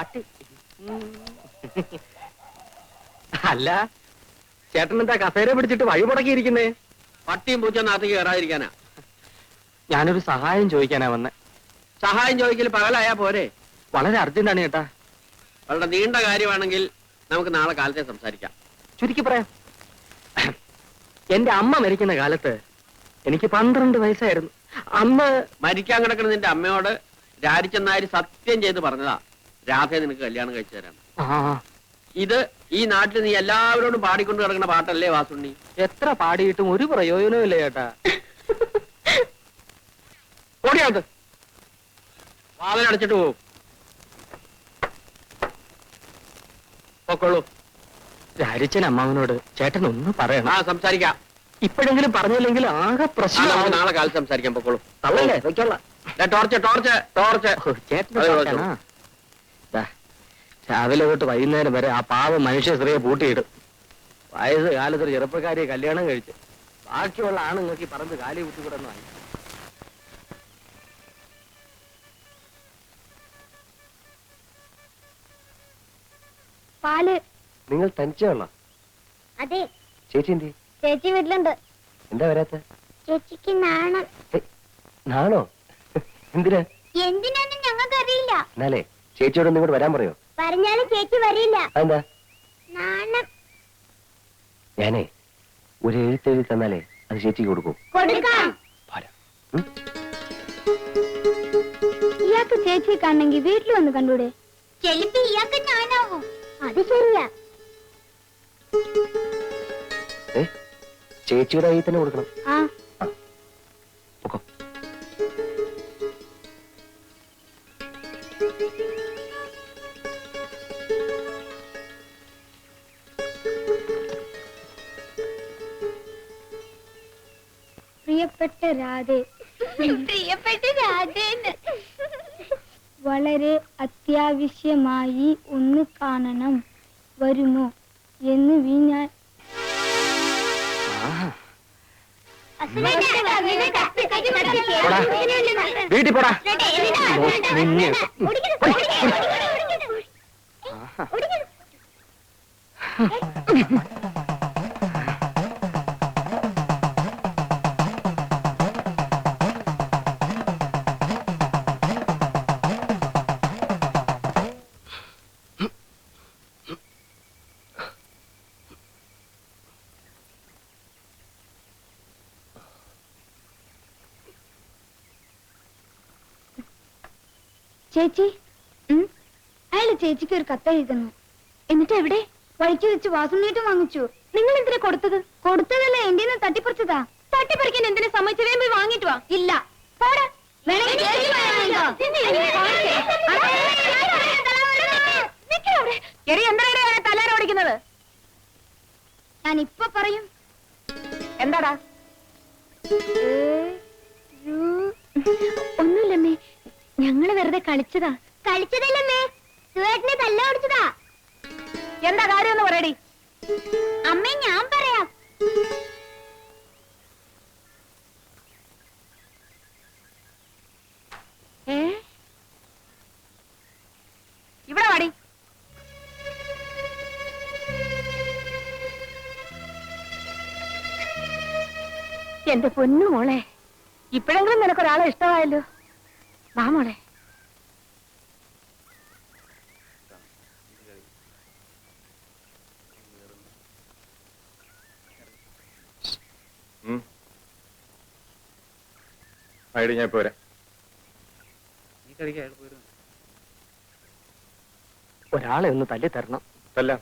പട്ടി. അല്ല ചേട്ടൻ എന്താ കസേര പിടിച്ചിട്ട് വഴി മുടക്കിയിരിക്കുന്നേ? പട്ടിയും പൂച്ച നാട്ടിൽ കയറാതിരിക്കാനാ. ഞാനൊരു സഹായം ചോദിക്കാനാ വന്നെ. സഹായം ചോദിക്കൽ പകലായാ പോരെ. വളരെ അർജന്റാണ് ചേട്ടാ. വളരെ നീണ്ട കാര്യമാണെങ്കിൽ നമുക്ക് നാളെ കാലത്തെ സംസാരിക്കാം. ചുരുക്കി പറയാം. എന്റെ അമ്മ മരിക്കുന്ന കാലത്ത് എനിക്ക് പന്ത്രണ്ട് വയസ്സായിരുന്നു. അമ്മ മരിക്കാൻ കിടക്കുന്ന നിന്റെ അമ്മയോട് രാജിച്ചെന്നാര് സത്യം ചെയ്ത് പറഞ്ഞതാ. രാധയെ നിനക്ക് കല്യാണം കഴിച്ചു തരാം. ഇത് ഈ നാട്ടിൽ നീ എല്ലാവരോടും പാടിക്കൊണ്ട് കിടക്കുന്ന പാട്ടല്ലേ വാസുണ്ണി? എത്ര പാടിയിട്ടും ഒരു പ്രയോജനവും ഇല്ല ചേട്ടാ. ഓടിയാത് വാതിലടച്ചിട്ട് പോകും പൊക്കോളൂ. രാരിച്ചൻ അമ്മാവനോട് ചേട്ടൻ ഒന്ന് ആ പറയണം സംസാരിക്കാം. ഇപ്പോഴെങ്കിലും പറഞ്ഞില്ലെങ്കിൽ ആകെ ആ, നമുക്ക് പ്രശ്നം നാളെ കാലത്ത് സംസാരിക്കാം പൊക്കോളൂ. തള്ളല്ലേ? Torch torch torch. ഓ, ചേട്ടന്റെ അതെ, ചോദിക്കാനാ? ദാ, രാവിലെ തൊട്ട് വൈകുന്നേരം വരെ ആ പാവ മനുഷ്യ സ്ത്രീയെ പൂട്ടിയിടും. വയസ്സ് കാലത്ത് ഒരു ചെറുപ്പക്കാരിയെ കല്യാണം കഴിച്ച്. ബാക്കിയുള്ള ആണുങ്ങൾക്ക് ഈ പറമ്പ് കാലി കുത്തിക്കൂടെന്ന് വാങ്ങി. പാൽ. നിങ്ങൾ തനിച്ചാണോ അതെ. ചേച്ചി എന്തി? ചേച്ചി വീട്ടിലുണ്ട്. എന്താ വരാത്ത? ചേച്ചിക്ക് നാണം. നാണോ? എന്തിനാ? എന്തിനാന്ന് ഞങ്ങൾക്കറിയില്ല. എന്നാലേ ചേച്ചിയോട് ഇങ്ങോട്ട് വരാൻ പറയോ? പറഞ്ഞാലും ചേച്ചി വരില്ല. ഞാനേ ഒരു എഴുത്തെഴുതി തന്നാലേ അത് ചേച്ചിക്ക് കൊടുക്കും. ഇയാൾക്ക് ചേച്ചിയെ കാണണമെങ്കിൽ വീട്ടിൽ വന്ന് കണ്ടൂടെ? ചെല്ലുമ്പോ ഇയാൾക്ക് ഞാനാവും. അത് ശരിയാ. ഏ? ചേച്ചിയുടെ കയ്യിൽ തന്നെ കൊടുക്കണം. ആ. രാധേ. പ്രിയപ്പെട്ട രാധേന്ന്. വളരെ അത്യാവശ്യമായി ഒന്ന് കാണണം വരുമോ എന്ന് വീഞ്ഞാൻ ആഹാ. വീട്ടിൽ പോടാ. നിന്നെ. ആഹാ. ചേച്ചി അയാൾ ചേച്ചിക്ക് ഒരു കത്ത് എഴുതുന്നു എന്നിട്ട് എവിടെ വഴിക്ക് വെച്ച് വാസുണ്ണീട്ടും വാങ്ങിച്ചു നിങ്ങൾ എന്തിനാ കൊടുത്തത് കൊടുത്തതല്ല എന്റെ തട്ടിപ്പറിച്ചതാ തട്ടിപ്പറിക്കാൻ എന്തിനാ സമ്മതിച്ചു വേമ്പി വാങ്ങിട്ട് വാ ഇല്ല പോടാ. ഓടിക്കുന്നത് ഞാൻ ഇപ്പൊ പറയും എന്താടാ ഒന്നുമില്ലമ്മേ ഞങ്ങൾ വെറുതെ കളിച്ചതാ. കളിച്ചതല്ലേ സുവേട്ടിനെ തല്ല ഓടിച്ചതാ. എന്താ കാര്യം എന്ന് പറയടി? അമ്മേ ഞാൻ പറയാം. ഇവിടെ വാടി. എന്റെ പൊന്നു മോളെ ഇപ്പോഴെങ്കിലും നിനക്കൊരാളെ ഇഷ്ടമായല്ലോ? വാ മോളെ. ഐഡി ഞാൻ പോരാ ഒരാളെ ഒന്ന് തല്ലി തരണം. തല്ല.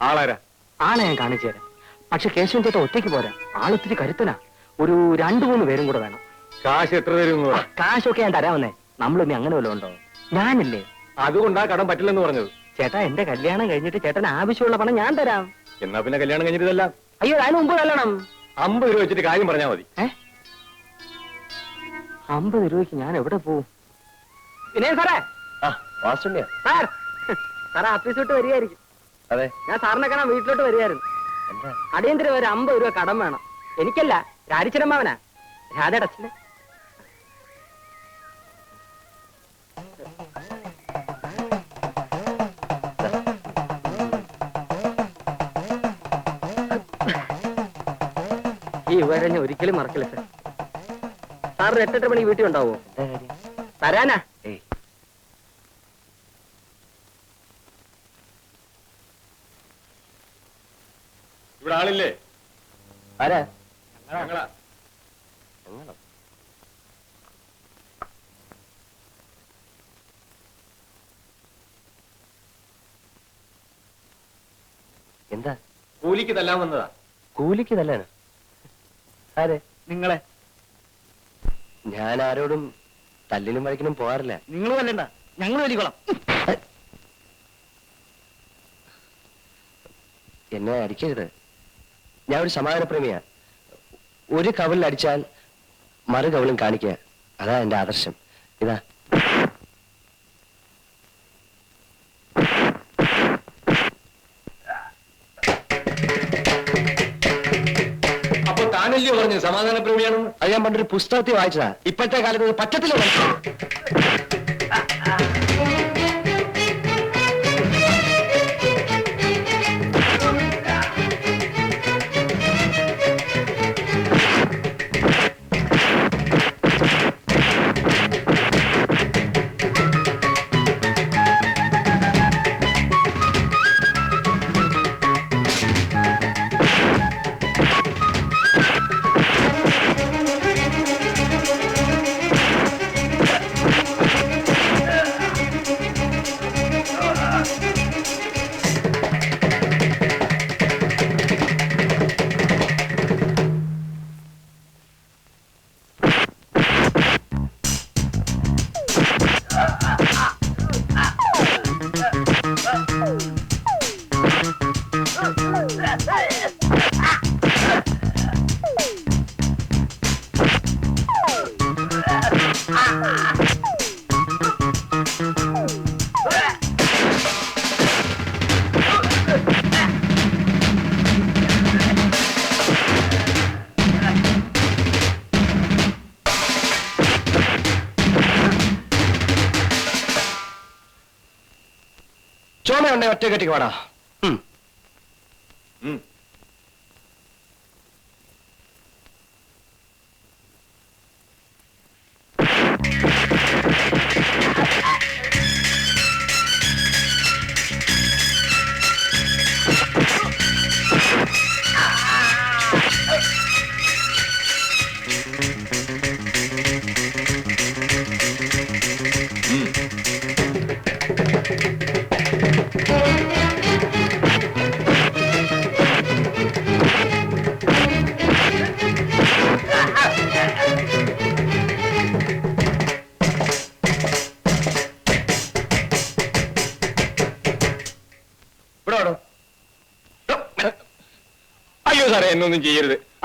ആളാരാ? ആളെ ഞാൻ കാണിച്ചു തരാം. പക്ഷെ കേശവൻ ചേട്ടൻ ഒറ്റയ്ക്ക് പോരാ. ആളൊത്തിരി കരുത്തനാ. ഒരു രണ്ടു മൂന്ന് പേരും കൂടെ വേണം. കാശ് എത്ര തരും കാശൊക്കെ ഞാൻ തരാമെന്നേ നമ്മളിനി അങ്ങനെ വല്ലതും ഉണ്ടോ? ഞാനല്ലേ? അതുകൊണ്ടാ കടം പറ്റില്ലെന്ന് പറഞ്ഞത്. ചേട്ടാ എന്റെ കല്യാണം കഴിഞ്ഞിട്ട് ചേട്ടൻ ആവശ്യമുള്ള പണം ഞാൻ തരാം. എന്നാ പിന്നെ കല്യാണം കഴിഞ്ഞിട്ടല്ല അയ്യോ അതിന് മുമ്പ് കല്യാണം അമ്പത് രൂപ വെച്ചിട്ട് കാര്യം പറഞ്ഞാൽ മതി. ഏ? അമ്പത് രൂപയ്ക്ക് ഞാൻ എവിടെ പോവും? വിനയൻ സാറേ. സാർ. സാറേ ഓഫീസ് വിട്ട് വരികയായിരിക്കും. അതെ. ഞാൻ സാറിനെ കാണാൻ വീട്ടിലോട്ട് വരികയായിരുന്നു. അടിയന്തര ഒരു അമ്പത് രൂപ കടം വേണം. എനിക്കല്ല രാജിച്ചനമ്മാവനാ രാധയുടെ അച്ഛന്. ഈ വിവരം ഞാൻ ഒരിക്കലും മറക്കില്ല സാർ സാർ ഒരു എട്ടെട്ട് മണി വീട്ടിൽ ഉണ്ടാവോ തരാനാ. ഇവിടെ ആളില്ലേ? ആരാ? ഞങ്ങളാ. എന്താ? കൂലിക്ക് തല്ലാൻ വന്നതാ. കൂലിക്ക് തല്ലാനോ? ആരെ? നിങ്ങളെ. ഞാൻ ആരോടും തല്ലിനും വഴക്കിനും പോകാറില്ല. നിങ്ങൾ വല്ലണ്ട ഞങ്ങൾ വലിക്കോളാം എന്നെ അടിക്കരുത്. ഞാൻ ഒരു സമാധാനപ്രേമിയാ ഒരു കവലിൽ അടിച്ചാൽ മറു കവലും കാണിക്കുക. അതാ എന്റെ ആദർശം. ഇതാ. സമാധാന പ്രേമിയാണ് അത് ഞാൻ പണ്ടൊരു പുസ്തകത്തിൽ വായിച്ചതാ. ഇപ്പോഴത്തെ കാലത്ത് പറ്റത്തില്ല. മനുഷ്യ. ചോമയുണ്ടെ ഒറ്റ കെട്ടിക്ക് വാടാ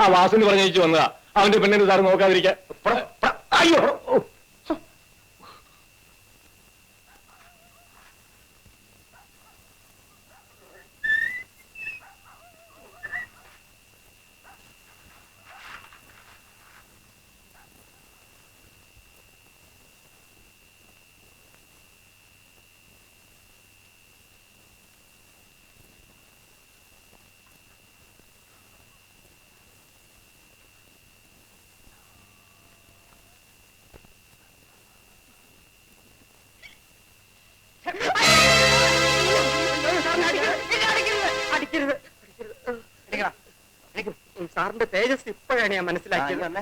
ആ വാസുന്ന് പറഞ്ഞു വന്നതാ അവന്റെ പെണ്ണിന് സാറ് നോക്കാതിരിക്കാൻ. അയ്യോ സാറിന്റെ തേജസ് ഇപ്പോഴാണ് ഞാൻ മനസ്സിലാക്കിയത്. വന്നേ.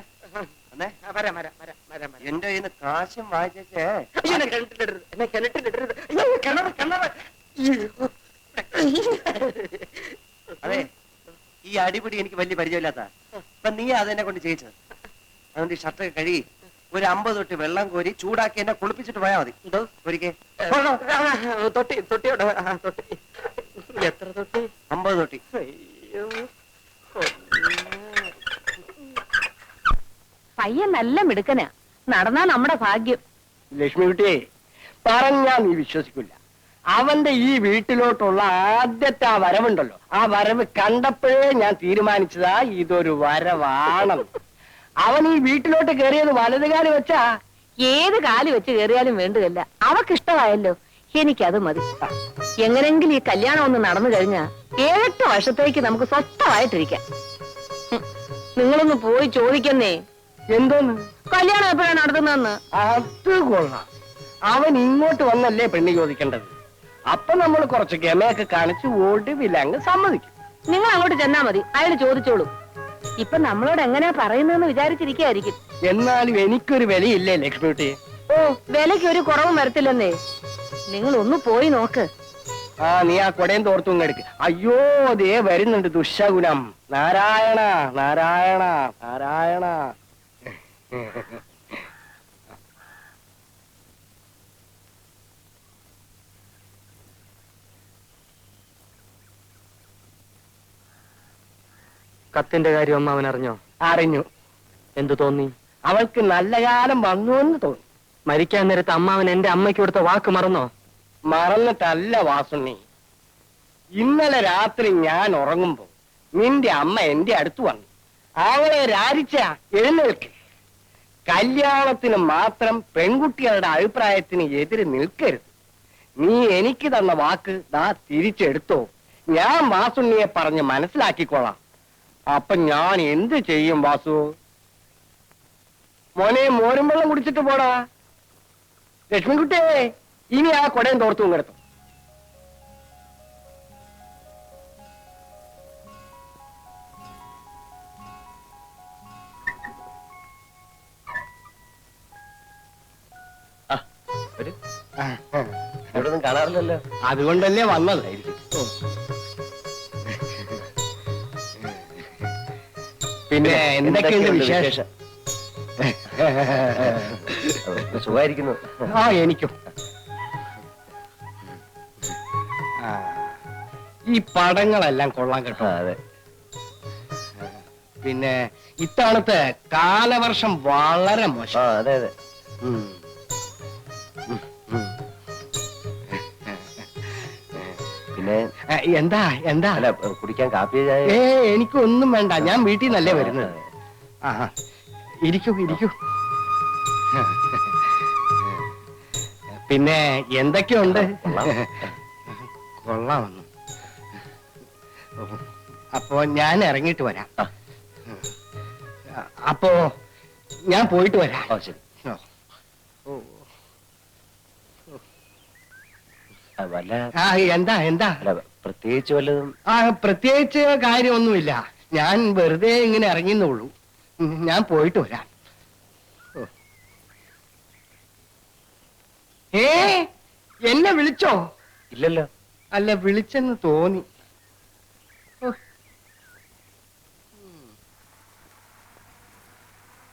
വന്നേ. ആ, വരാം വരാം വരാം വരാം വരാം. എന്റെ കയ്യിൽ നിന്ന് കാശും വായിച്ചേ അയ്യോ, എന്നെ കിണറ്റിലിടരുത്. എന്നെ കിണറ്റിലിടരുത്. അയ്യോ കിണറ് കിണറ്. അതെ ഈ അടിപിടി എനിക്ക് വലിയ പരിചയമില്ലാത്ത. അപ്പൊ നീ അതെന്നെ കൊണ്ട് ചെയ്യിച്ചത്. അതുകൊണ്ട് ഈ ഷർട്ട് കഴുകി ഒരു അമ്പത് തൊട്ട് വെള്ളം കോരി ചൂടാക്കി എന്നെ കുളിപ്പിച്ചിട്ട് പോയാൽ മതി. ഒരിക്കേ. ആ, തൊട്ടി തൊട്ടിയോടെ ആ, തൊട്ടി. എത്ര തൊട്ടി? അമ്പത് തൊട്ടി. പയ്യൻ നല്ല മിടുക്കനാ. നടന്നാ നമ്മുടെ ഭാഗ്യം. ലക്ഷ്മി ലക്ഷ്മിക്കുട്ടിയെ പറഞ്ഞാ നീ വിശ്വസിക്കില്ല. അവന്റെ ഈ വീട്ടിലോട്ടുള്ള ആദ്യത്തെ ആ വരവുണ്ടല്ലോ ആ വരവ് കണ്ടപ്പോഴേ ഞാൻ തീരുമാനിച്ചതാ ഇതൊരു വരവാണെന്ന് അവൻ ഈ വീട്ടിലോട്ട് കയറിയത് വലതുകാലി വെച്ചാ? ഏത് കാലി വെച്ച് കയറിയാലും വേണ്ടതല്ല അവക്കിഷ്ടമായല്ലോ. എനിക്കത് മതി. എങ്ങനെങ്കിലും ഈ കല്യാണം ഒന്ന് നടന്നു കഴിഞ്ഞാ ഏഴെട്ട് വർഷത്തേക്ക് നമുക്ക് സ്വസ്ഥമായിട്ടിരിക്കാം. നിങ്ങളൊന്ന് പോയി ചോദിക്കുന്നേ. എന്തോന്ന്? കല്യാണം എപ്പോഴാണ് നടത്തുന്നതെന്ന്? അത് കൊള്ളാം. അവൻ ഇങ്ങോട്ട് വന്നല്ലേ പെണ്ണ് ചോദിക്കേണ്ടത്. അപ്പൊ നമ്മൾ കുറച്ച് ഗമയൊക്കെ കാണിച്ച് ഒടുവിൽ അങ്ങ് സമ്മതിക്കും. നിങ്ങൾ അങ്ങോട്ട് ചെന്നാ മതി. അയാൾ ചോദിച്ചോളൂ. ഇപ്പൊ നമ്മളോട് എങ്ങനെയാ പറയുന്നതെന്ന് വിചാരിച്ചിരിക്കായിരിക്കും എന്നാലും എനിക്കൊരു വിലയില്ലേ ലക്ഷ്മിട്ടി ഓ വിലയ്ക്ക് ഒരു കുറവും വരത്തില്ലെന്നേ. നിങ്ങൾ ഒന്ന് പോയി നോക്ക്. ആ നീ ആ കൊടയും തോർത്തും എടുക്ക്. അയ്യോ ദേ വരുന്നുണ്ട് ദുശകുനം. നാരായണ നാരായണ നാരായണ. കത്തിന്റെ കാര്യം അമ്മ അവൻ അറിഞ്ഞോ? അറിഞ്ഞു. എന്തു തോന്നി? അവൾക്ക് നല്ല കാലം വന്നു എന്ന് തോന്നി. മരിക്കാൻ നേരത്ത് അമ്മാവൻ എന്റെ അമ്മയ്ക്ക് കൊടുത്ത വാക്ക് മറന്നോ? മറന്നിട്ടല്ല വാസുണ്ണി. ഇന്നലെ രാത്രി ഞാൻ ഉറങ്ങുമ്പോ നിന്റെ അമ്മ എന്റെ അടുത്ത് വന്നു. അവളെ രാരിച്ച എഴുന്നേൽക്ക്. കല്യാണത്തിന് മാത്രം പെൺകുട്ടികളുടെ അഭിപ്രായത്തിന് എതിര് നിൽക്കരുത്. നീ എനിക്ക് തന്ന വാക്ക് ദാ തിരിച്ചെടുത്തോ. ഞാൻ വാസുണ്ണിയെ പറഞ്ഞ് മനസ്സിലാക്കിക്കോളാം. അപ്പൊ ഞാൻ എന്ത് ചെയ്യും വാസു? മോനെ മോരും വെള്ളം കുടിച്ചിട്ട് പോടാ. ലക്ഷ്മിക്കുട്ടിയെ ഇനി ആ കൊടയും തോർത്തും കിടത്തും. ഒന്നും കാണാറില്ലല്ലോ അതുകൊണ്ടല്ലേ വന്നത്. പിന്നെ എന്തൊക്കെയുണ്ട് വിശേഷം? സുഖമായിരിക്കുന്നു. ആ എനിക്കും. ആ, ഈ പടങ്ങളെല്ലാം കൊള്ളാൻ കേട്ടോ. അതെ. പിന്നെ ഇത്തവണത്തെ കാലവർഷം വളരെ ആ മോശം. അതെ അതെ. എന്താ എന്താ? അല്ല കുടിക്കാൻ കാപ്പി ചായ? ഏ എനിക്കൊന്നും വേണ്ട. ഞാൻ വീട്ടിൽ നിന്നല്ലേ വരുന്നത്. ആ. ഇരിക്കൂ ഇരിക്കൂ. പിന്നെ എന്തൊക്കെയുണ്ട്? കൊള്ളാം. കൊള്ളാമെന്നു അപ്പോ ഞാൻ ഇറങ്ങിയിട്ട് വരാം. അപ്പോ ഞാൻ പോയിട്ട് വരാം. എന്താ എന്താ? അല്ല പ്രത്യേകിച്ച് വല്ലതും? ആ പ്രത്യേകിച്ച് കാര്യമൊന്നുമില്ല. ഞാൻ വെറുതെ ഇങ്ങനെ ഇറങ്ങിന്നുള്ളൂ ഉം, ഞാൻ പോയിട്ട് വരാം. ഓ. ഏ എന്നെ വിളിച്ചോ? ഇല്ലല്ലോ. അല്ല വിളിച്ചെന്ന് തോന്നി.